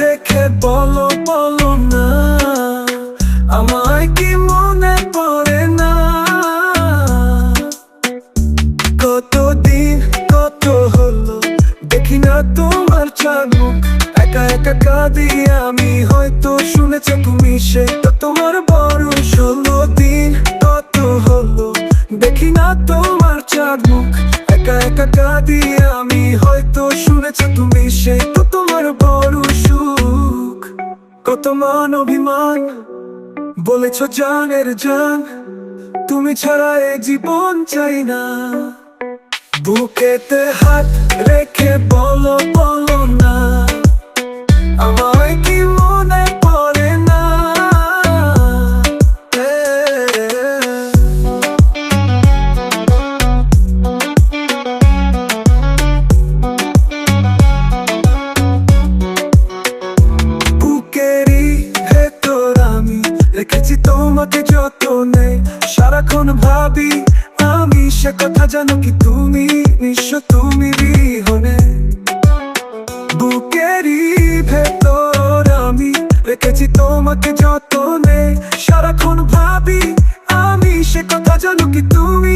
রেখে বলো বলো না। আমায় কি মনে পড়ে না? কতদিন, কত হলো? দেখি না তোমার চালুক একা একা কাঁদি আমি, হয়তো শুনেছ তুমি তো তোমার বড় মান অভিমান। বলেছ জানের জান, তুমি ছাড়া এ জীবন চাই না। বুকেতে হাত রেখে বলো বলো রেখেছি তোমাকে যত নেই সারাক্ষণ ভাবি, আমি সে কথা জানো কি তুমি? নিঃস্ব তুমি বিহনে। বুকেরই ভেতর আমি রেখেছি তোমাকে যত নেই সারাক্ষণ ভাবি, আমি সে কথা জানো কি তুমি?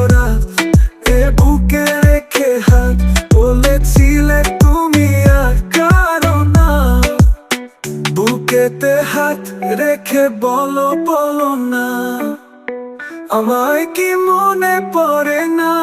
রেখে বলো বলো না। আমায় কি মনে পড়ে না?